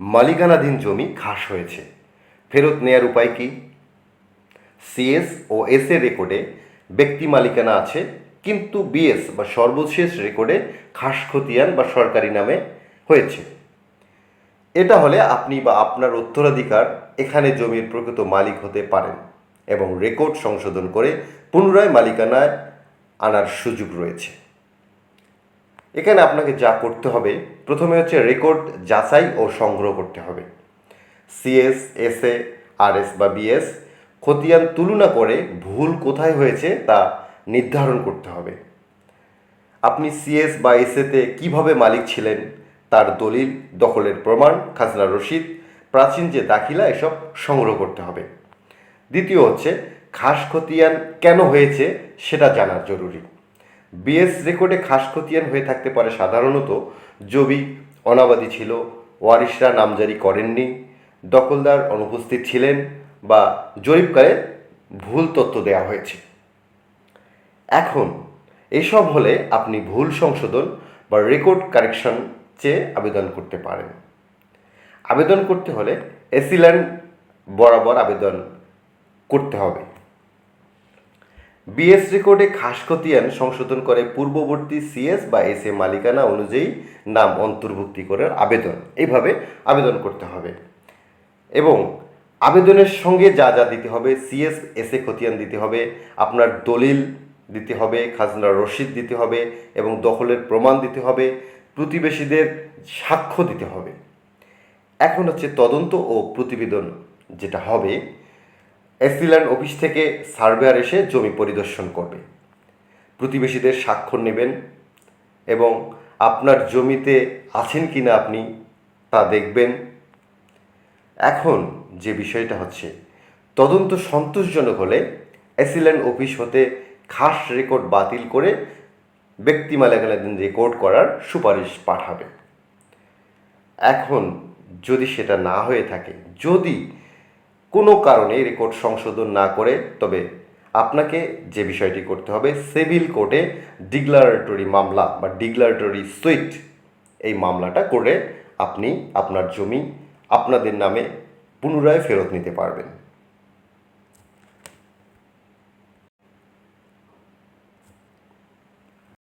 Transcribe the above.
মালিকানাধীন জমি খাস হয়েছে। ফেরত নেয়ার উপায় কি? সিএস ও এস এর রেকর্ডে ব্যক্তি মালিকানা আছে, কিন্তু বিএস বা সর্বশেষ রেকর্ডে খাস খতিয়ান বা সরকারি নামে হয়েছে। এটা হলে আপনি বা আপনার উত্তরাধিকার এখানে জমির প্রকৃত মালিক হতে পারেন এবং রেকর্ড সংশোধন করে পুনরায় মালিকানায় আনার সুযোগ রয়েছে। এখানে আপনাকে যা করতে হবে, প্রথমে হচ্ছে রেকর্ড যাচাই ও সংগ্রহ করতে হবে। সিএস এসএ আরএস বা বিএস খতিয়ান তুলনা করে ভুল কোথায় হয়েছে তা নির্ধারণ করতে হবে। আপনি সিএস বা এসএতে কীভাবে মালিক ছিলেন, তার দলিল, দখলের প্রমাণ, খাজনা রসিদ প্রাচীন যে দাখিলা, এসব সংগ্রহ করতে হবে। দ্বিতীয় হচ্ছে, খাস খতিয়ান কেন হয়েছে, সেটা জানা জরুরি। বিএস রেকর্ডে খাস খতিয়ান হয়ে থাকতে পারে সাধারণত। জমি অনাবাদী ছিল, ওয়ারিশরা নামজারি করেননি, দখলদার অনুপস্থিত ছিলেন বা জরিপকালে ভুল তথ্য দেওয়া হয়েছে। এখন, এসব হলে আপনি ভুল সংশোধন বা রেকর্ড কারেকশন চেয়ে আবেদন করতে পারেন। আবেদন করতে হলে এসিল্যান্ড বরাবর আবেদন করতে হবে। বিএস রেকর্ডে খাস খতিয়ান সংশোধন করে পূর্ববর্তী সিএস বা এস এ মালিকানা অনুযায়ী নাম অন্তর্ভুক্তি করার আবেদন। এইভাবে আবেদন করতে হবে। এবং আবেদনের সঙ্গে যা যা দিতে হবে সিএস এস এ খতিয়ান দিতে হবে, আপনার দলিল দিতে হবে খাজনার রসিদ দিতে হবে এবং দখলের প্রমাণ দিতে হবে, প্রতিবেশীদের সাক্ষ্য দিতে হবে। এখন হচ্ছে তদন্ত ও প্রতিবেদন যেটা হবে এসিল্যান্ড অফিস থেকে সার্ভেয়ার এসে জমি পরিদর্শন করবে। প্রতিবেশীদের স্বাক্ষর নেবেন এবং আপনার জমিতে আছেন কিনা আপনি তা দেখবেন। এখন যে বিষয়টা হচ্ছে, তদন্ত সন্তোষজনক হলে অ্যাসিল্যান্ড অফিস হতে খাস রেকর্ড বাতিল করে ব্যক্তি মালিকানাধীন রেকর্ড করার সুপারিশ পাঠাবে। এখন যদি সেটা না হয়ে থাকে, যদি কোনো কারণে রেকর্ড সংশোধন না করে, তবে আপনাকে যে বিষয়টি করতে হবে সিভিল কোর্টে ডিক্লারেটরি মামলা বা ডিক্লারেটরি সুইট এই মামলাটা করে আপনি আপনার জমি আপনাদের নামে পুনরায় ফেরত নিতে পারবেন।